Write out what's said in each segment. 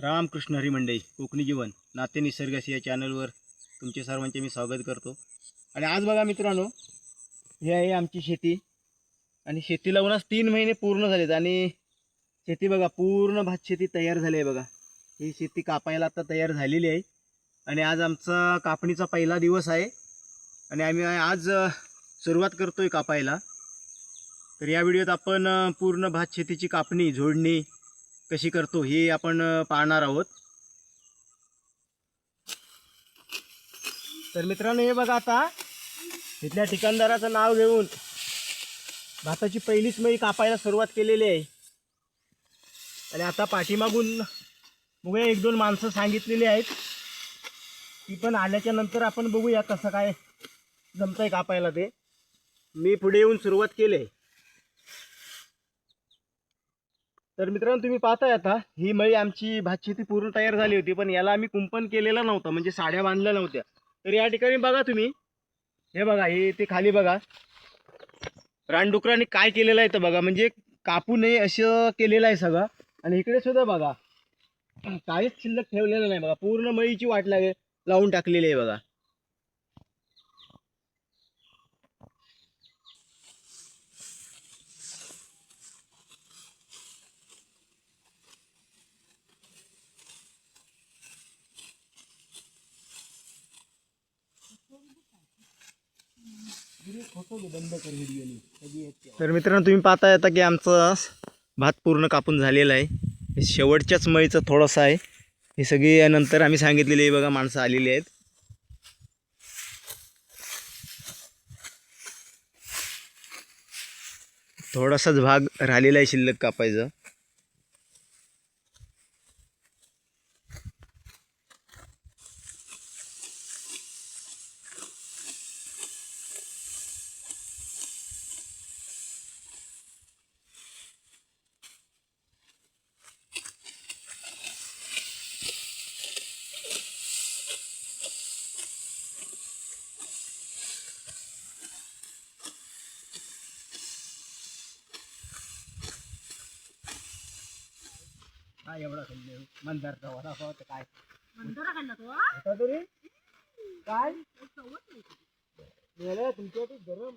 रामकृष्ण हरी मंडई कोकणी जीवन नाते निसर्गाशी या चॅनलवर तुमचे सर्वांचे मी स्वागत करतो. आणि आज बघा मित्रांनो ही आहे आमची शेती. आणि शेती लावूनच तीन महिने पूर्ण झालेत आणि शेती बघा पूर्ण भात शेती तयार झाली आहे बघा. ही शेती कापायला आता तयार झालेली आहे. आणि आज आमचा कापणीचा पहिला दिवस आहे. आणि आम्ही आज सुरुवात करतो आहे कापायला. तर या व्हिडिओत आपण पूर्ण भात शेतीची कापणी झोडणी कशी करतो हे आपण पाहणार आहोत. तर मित्रांनो हे बघा आता. इथल्या ठिकाणदाराचं नाव घेऊन भाताची पहिलीच मळी कापायला सुरुवात केलेली आहे. आणि आता पाठीमागून बघूया एक दोन माणसं सांगितलेली आहेत. ती पण आल्याच्यानंतर आपण बघूया कसं काय जमतंय कापायला ते. मी पुढे येऊन सुरुवात केली आहे. तर मित्रांनो तुम्ही पाहताय आता ही मळी आमची भात शेती पूर्ण तयार झाली होती पण याला आम्ही कुंपण केलेलं नव्हतं म्हणजे साड्या बांधल्या नव्हत्या. तर या ठिकाणी बघा तुम्ही हे बघा हे ते खाली बघा. रानडुकरांनी काय केलेलं आहे तर बघा म्हणजे कापू नये असं केलेलं आहे सगळं. आणि इकडे सुद्धा बघा काहीच शिल्लक ठेवलेलं नाही बघा पूर्ण मळीची वाट लागे लावून टाकलेली आहे बघा. तर मित्रांनो तुम्ही पाहता येता की आमचा भात पूर्ण कापून झालेला आहे. हे शेवटच्याच मळीचं थोडंसं आहे. हे सगळी नंतर आम्ही सांगितलेली आहे बघा माणसं आलेली आहेत. थोडासाच भाग राहिलेला आहे शिल्लक कापायचं. काय एवढा खाल्ले. मंदारचा वडापाव तर काय? होता तरी? काय? तुमच्या ते गरम.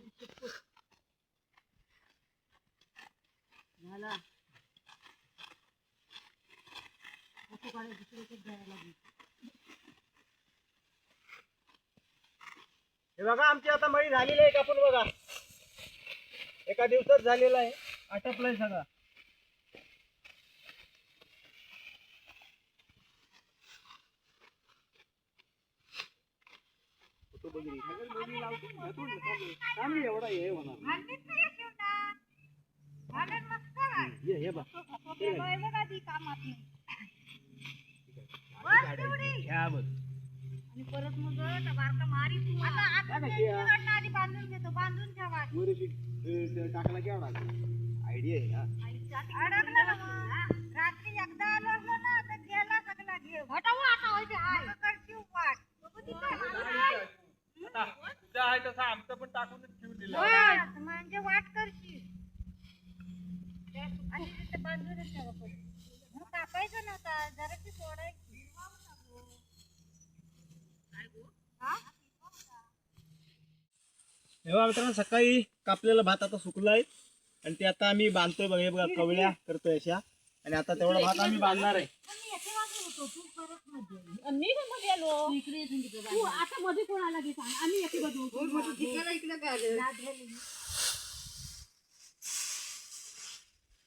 हे बघा आमची आता मळी झालेली आहे कापून बघा. एका दिवसात झालेला आहे. आटपलाय सगळा. एवढा हे होणार हे बघ घ्या बघ परत मग बारका मारी तू आधी बांधून घेतो बांधून ठेवा टाकला केवढा आयडिया आहे ना? अडकला ना मग. रात्री एकदा आलो असलो ना तर गेला सगळा घे हटावं आता होय ते हाय. करची वाट बघू ती काय हाय. होय, म्हणजे वाट करशी आणि तिथे बांधूनच ठेवा पण. मग कापायचं नव्हता जराशी सोडायची. हा? हे बघा मित्रांनो सकाळी कापलेला भात आता सुकला आहे आणि ते आता आम्ही बांधतोय बघा हे बघा कवळ्या करतोय अशा. आणि आता तेवढा भात आम्ही बांधणार आहे. मी पण मध्ये आलो. तू आता मध्ये कोणाला घे सांग? आम्ही एकी बाजू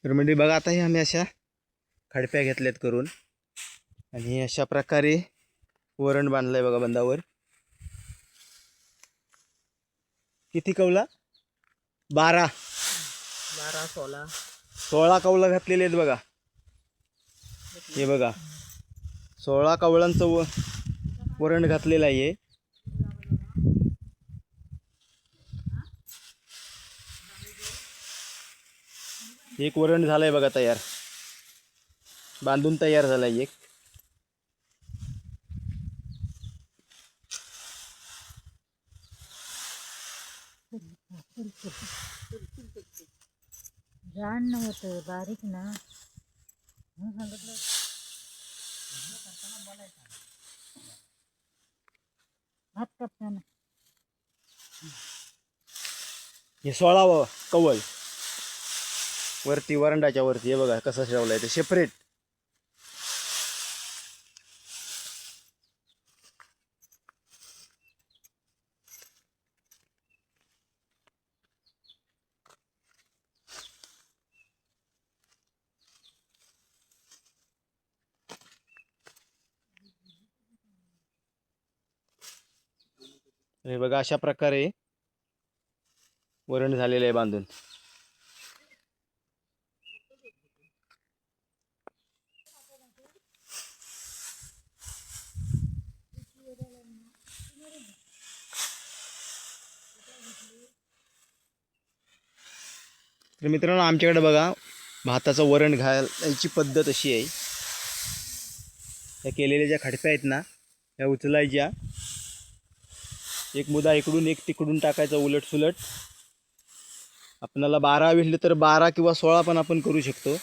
तर म्हणजे बघा आता हे आम्ही अशा खडप्या घेतल्यात करून. आणि अशा प्रकारे वरण बांधलंय बघा बंदावर किती कवला बारा. बारा सोळा. सोळा कवला घातलेले आहेत बघा. हे बघा. सोळा कवळांचं व वरण घातलेलं आहे. एक वरण झालंय बघा तयार. बांधून तयार झालाय एक. जाण नव्हतं बारीक ना. सांगितलं भात कापताना. हे सोळावं कवल वरती वरंडाच्या वरती. हे बघा कसं ठेवलंय ते. सेपरेट हे बघा अशा प्रकारे वरण झालेलं आहे बांधून. तर मित्रांनो आमच्याकडे बघा भाताचं वरण घालायची पद्धत अशी आहे. त्या केलेल्या ज्या खडप्या आहेत ना त्या उचलायच्या. एक मुदा इकडून एक तिकडून टाकायचा उलट सुलट आपणाला बारा भेटले तर बारा किंवा सोळा पण आपण करू शकतो.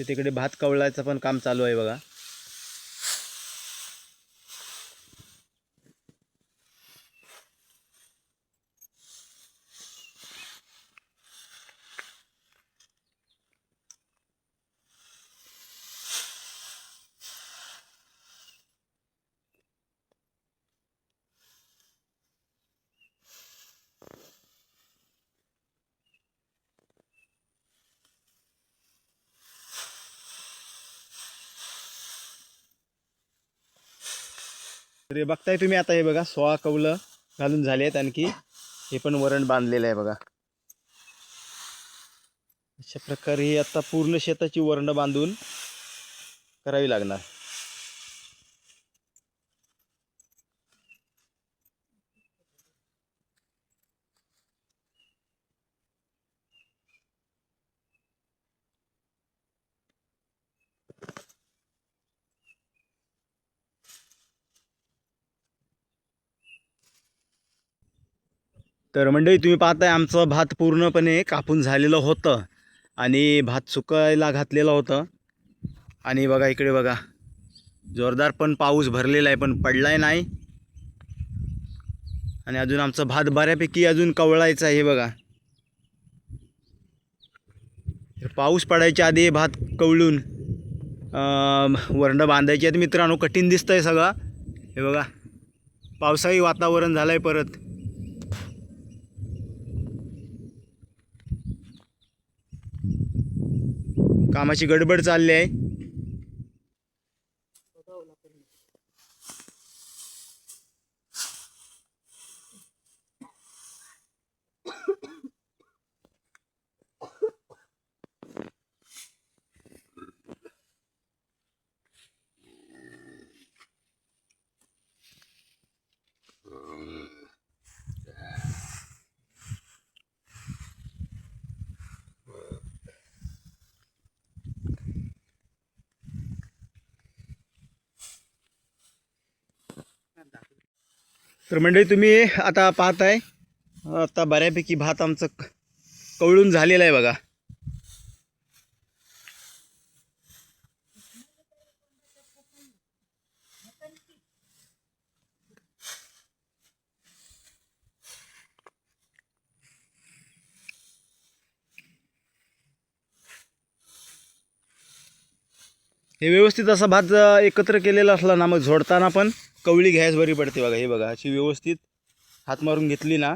ते तिकडे भात कवळायचं पण काम चालू आहे बघा. तर हे बघताय तुम्ही आता हे बघा सोळा कवलं घालून झाले आहेत आणखी. हे पण वरण बांधलेलं आहे बघा. अशा प्रकारे ही आता पूर्ण शेताची वरण बांधून करावी लागणार. तर मंडळी तुम्ही पाहताय आमचं भात पूर्णपणे कापून झालेलं होतं आणि भात सुकायला घातलेलं होतं. आणि बघा इकडे बघा जोरदार पण पाऊस भरलेला आहे पण पडलाय नाही. आणि अजून आमचं भात बऱ्यापैकी अजून कवळायचं आहे हे बघा. पाऊस पडायच्या आधी हे भात कवळून वरंड बांधायची आहेत. मित्रांनो कठीण दिसतंय सगळं. हे बघा पावसाळी वातावरण झालं आहे परत. कामाची गडबड चालली आहे. तर मंडळी तुम्ही आता पाहताय आता बऱ्यापैकी भात आमचं क- कवळून झालेलं आहे बघा. हे व्यवस्थित असा भात एकत्र केलेला असला ना मग झोडताना पण कवळी घ्यायच बरी पडते बघा हे बघा अशी व्यवस्थित हात मारून घेतली ना.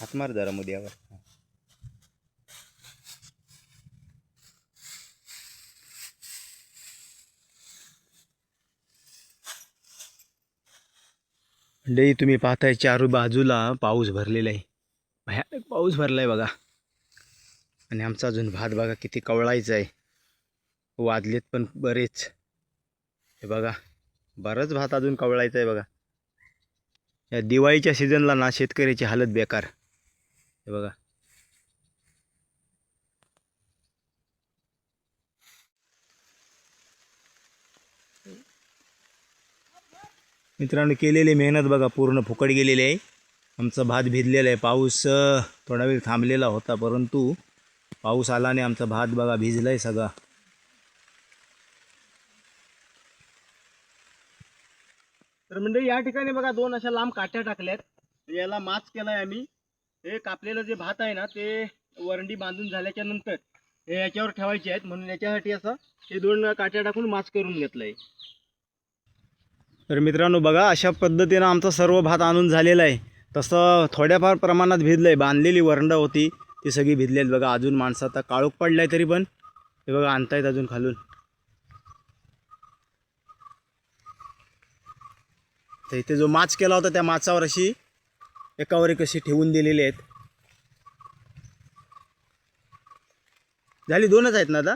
हात मार जरा मध्ये यावर. मंडळी तुम्ही पाहताय चारू बाजूला पाऊस भरलेला आहे. भयानक पाऊस भरला आहे बघा. आणि आमचा अजून भात बघा किती कवळायचा आहे. वाजलेत पण बरेच. हे बघा बरंच भात अजून कवळायचं आहे बघा. या दिवाळीच्या सीझनला ना शेतकऱ्याची हालत बेकार. हे बघा. मित्रांनो केलेली मेहनत बघा पूर्ण फुकट गेलेली आहे. आमचा भात भिजलेला आहे. पाऊस थोडा वेळ थांबलेला होता परंतु पाऊस आला आणि आमचा भात बघा भिजला आहे सगळा. तर म्हणजे या ठिकाणी बघा दोन अशा लांब काट्या टाकल्यात. याला माच केलाय आम्ही. हे कापलेलं जे भात आहे ना ते वरंडी बांधून झाल्याच्यानंतर हे याच्यावर ठेवायचे आहेत. म्हणून याच्यासाठी असं हे दोन काट्या टाकून माच करून घेतलंय. तर मित्रांनो बघा अशा पद्धतीनं आमचा सर्व भात आणून झालेला आहे. तसं थोड्याफार प्रमाणात भिजलं आहे बांधलेली वरंडा होती. ती सगळी भिजली आहेत. बघा अजून माणसं आता काळोख पडलाय तरी पण. हे बघा आणतायत अजून खालून. तर इथे जो माच केला होता त्या माचावर अशी एकावर एक अशी ठेवून दिलेली आहेत. झाली दोनच आहेत ना आता?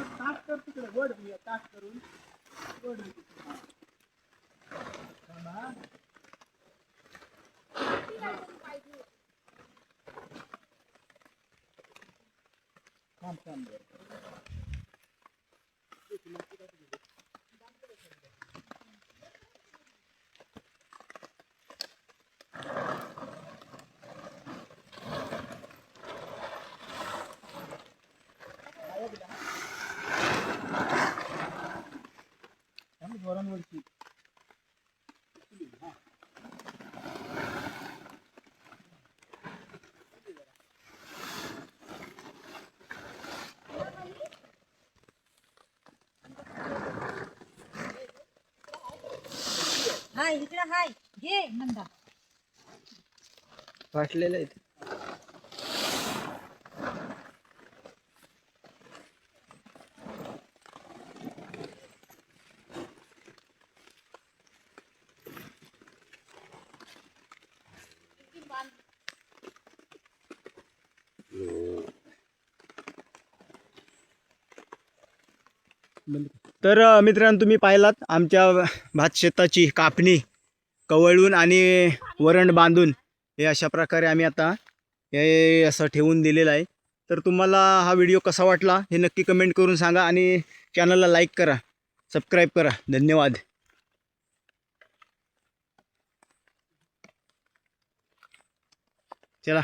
तास कर तिकडे. वड तास करून. वड हाय इकडे हाय. घे नंदा. फाटलेलं आहे तर मित्रांनो तुम्ही पाहिलात आमच्या भात शेताची कापणी कवळून आणि वरण बांधून. हे अशा प्रकारे आम्ही आता हे असं ठेवून दिलेलं आहे. तर तुम्हाला हा व्हिडिओ कसा वाटला हे नक्की कमेंट करून सांगा आणि चॅनलला लाईक करा सबस्क्राईब करा. धन्यवाद. चला.